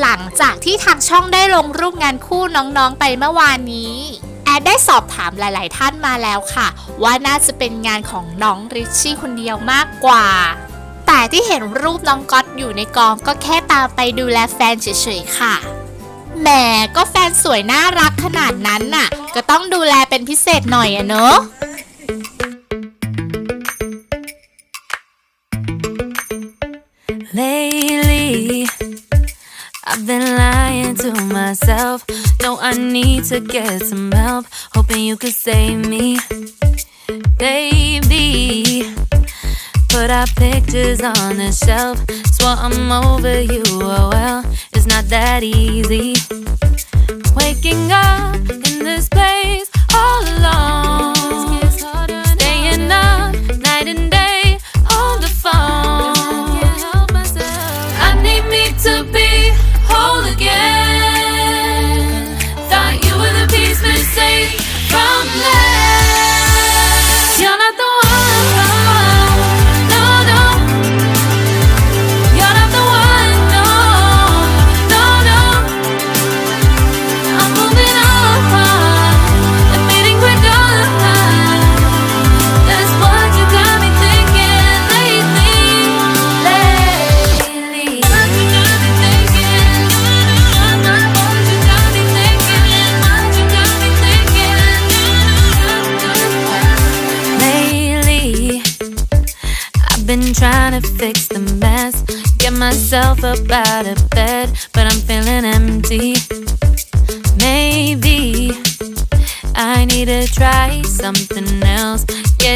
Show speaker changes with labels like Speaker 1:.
Speaker 1: หลังจากที่ทางช่องได้ลงรูปงานคู่น้องๆไปเมื่อวานนี้แอดได้สอบถามหลาย ๆ ท่านมาแล้วค่ะ ว่าน่าจะเป็นงานของน้องริชชี่คนเดียวมากกว่า แต่ที่เห็นรูปน้องก๊อตอยู่ในกองก็แค่ตามไปดูแลแฟนเฉย ๆ ค่ะแหมก็แฟนสวยน่ารักขนาดนั้นน่ะ ก็ต้องดูแลเป็นพิเศษหน่อยอะเนอะ
Speaker 2: Lately, I've been lying to myself. No, I need to get some help. Hoping you could save me, baby. Put our pictures on the shelf. Swore I'm over you. Oh well, it's not that easy. Trying to fix the mess, get myself up out of bed, but I'm feeling empty. Maybe I need to try something else.